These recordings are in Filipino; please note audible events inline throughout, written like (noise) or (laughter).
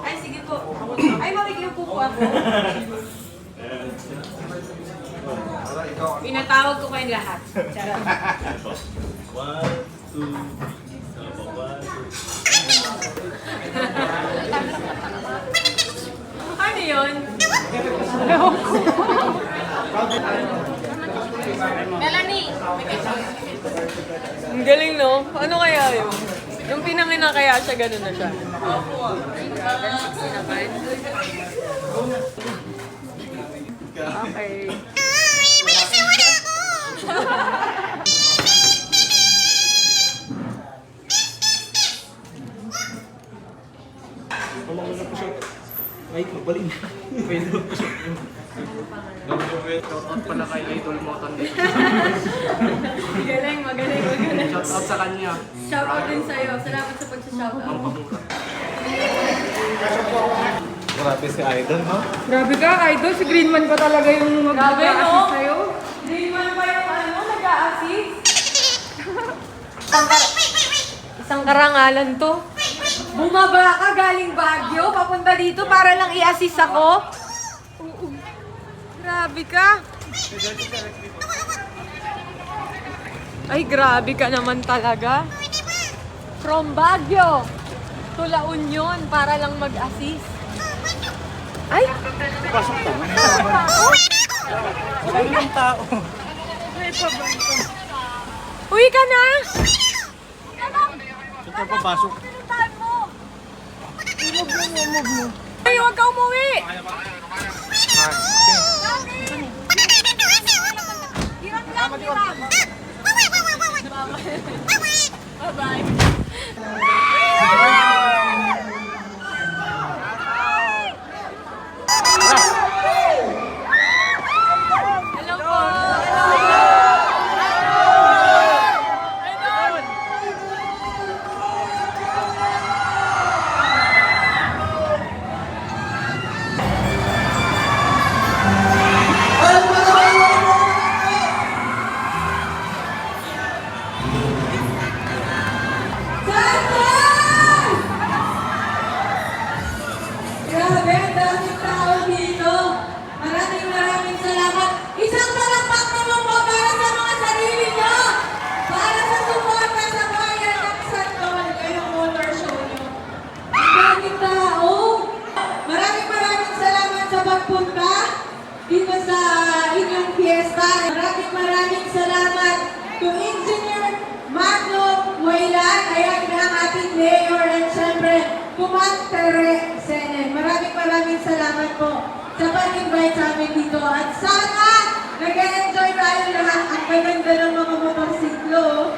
Ay, sige po. Ay, makikiupo po ako. Pinatawag ko kayong lahat. Charot. One, two, sabang one, two. Ano yun? Melanie! Ang galing, no? Ano kaya yun? Yung pinangina kaya siya, ganun na siya. Okay. Pamanguna (laughs) Ay, magbaling. Pwede po siya. Shoutout pala kay Idol Moton dito. Magaling, magaling, magaling. Shoutout sa kanya. Shoutout din sa'yo. Salamat sa pag-shoutout. Pampamura. Grabe si Idol, no? Grabe ka, idol. Si Greenman pa talaga yung Grabe, no? mag-assist sa'yo. Di man pa yung ano, nag-a-assist. Isang karangalan to. Bumaba ka galing Baguio, papunta dito para lang i-assist ako. Grabe ka. Ay, grabe ka naman talaga. From Baguio to La Union para lang mag-assist. Ay! Pasok to. Wala namang tao. Uwi ka na! Saan tayo papasok? Ay, huwag ka umuwi! Hello amin dito. At sana nag-enjoy tayo lahat. Ang gaganda ng mga motorsiklo.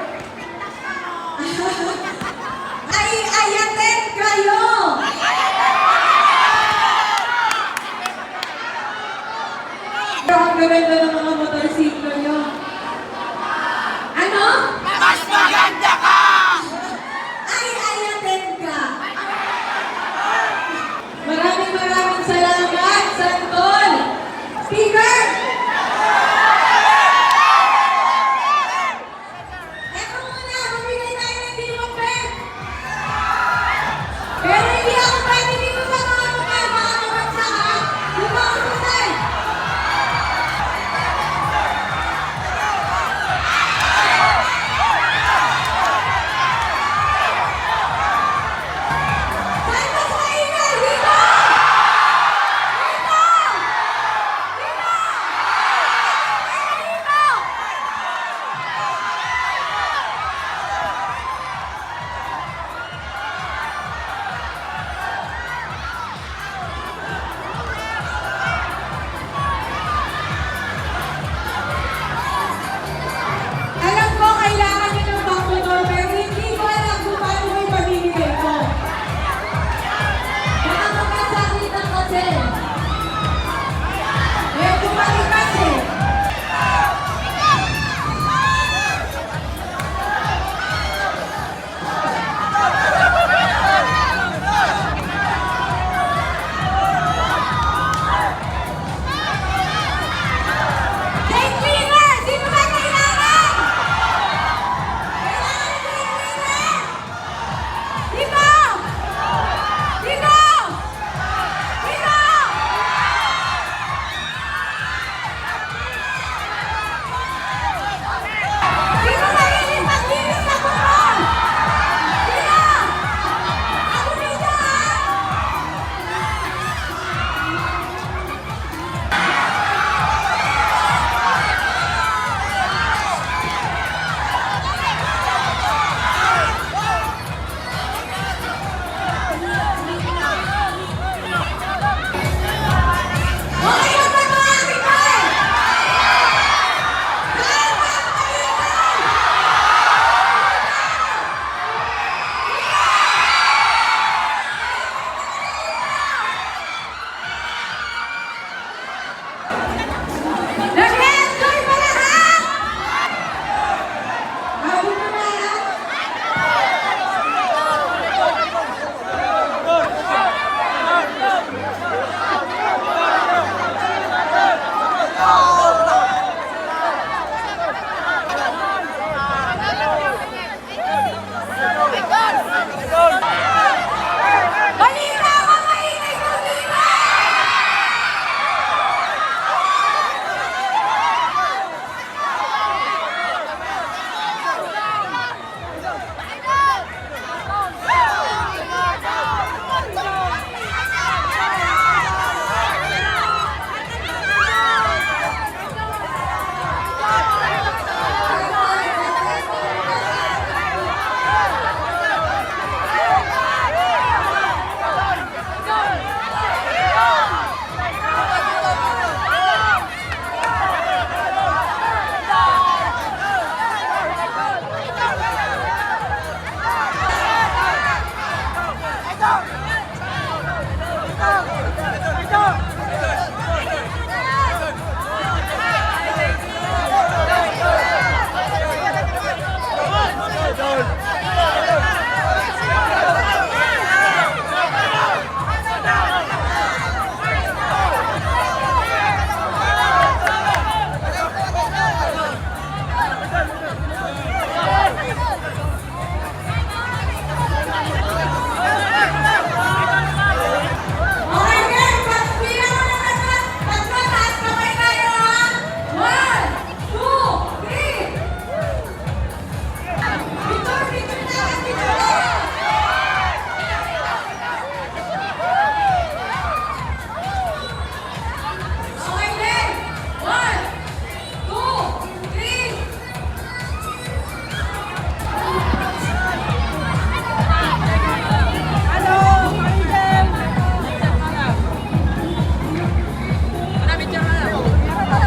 파이팅! 파이팅! 파이팅!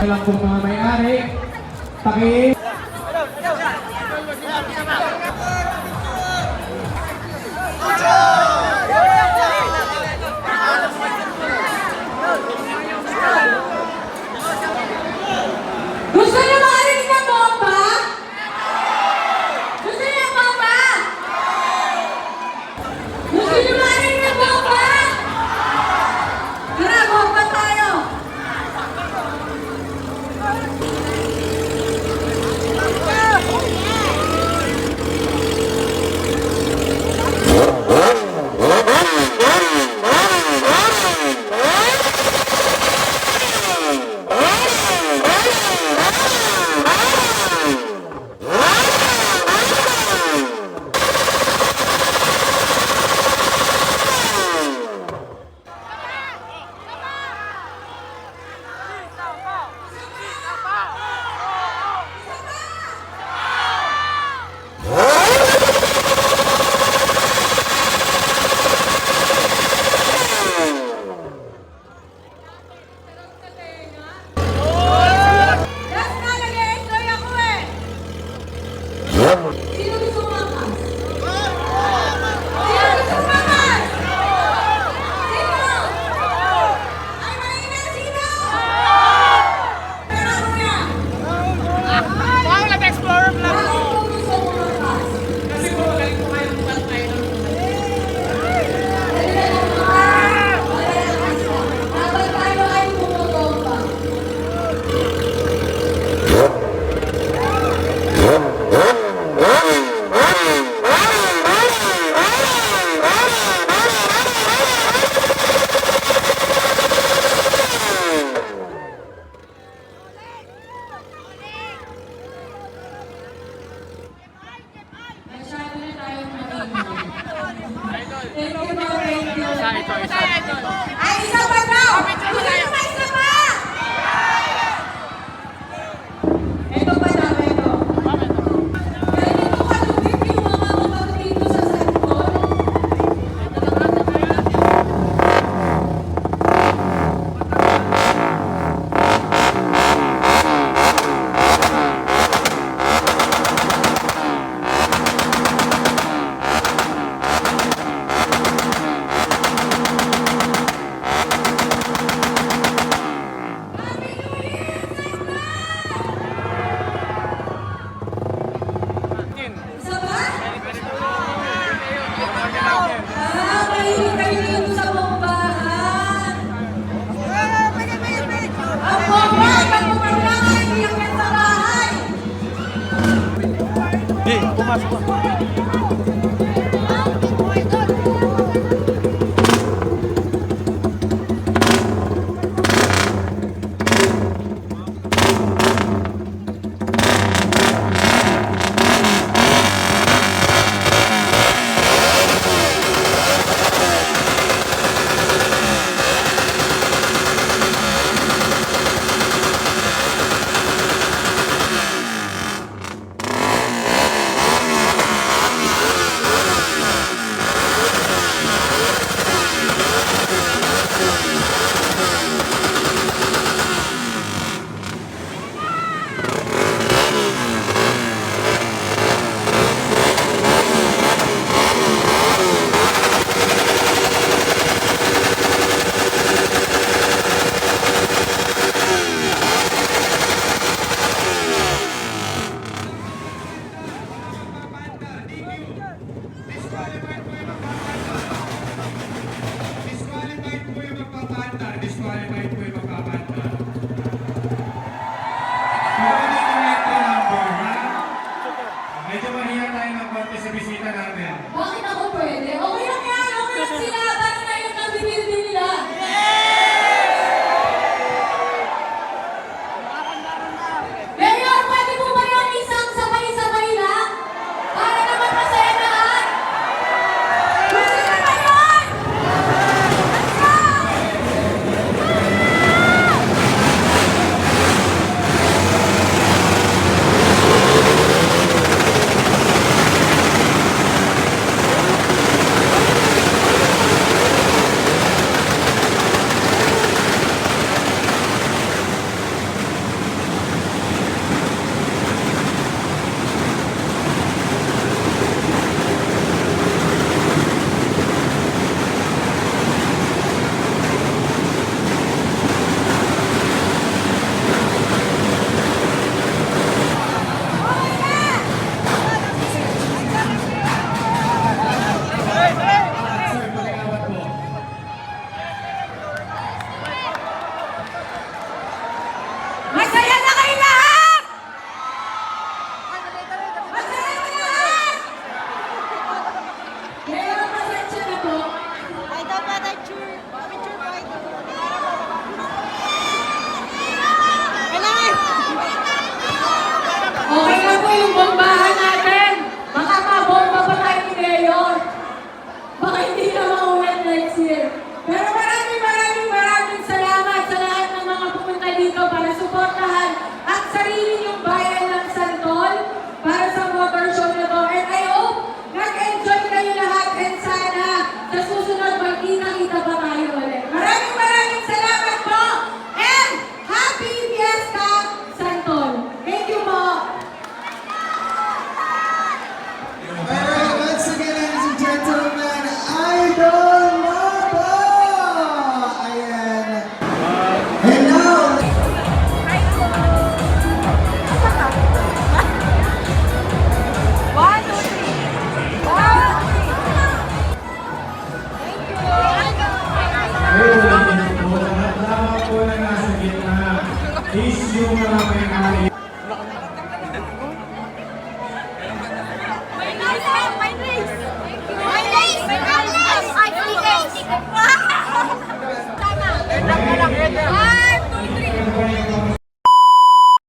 Lang po mga may-ari. Paki...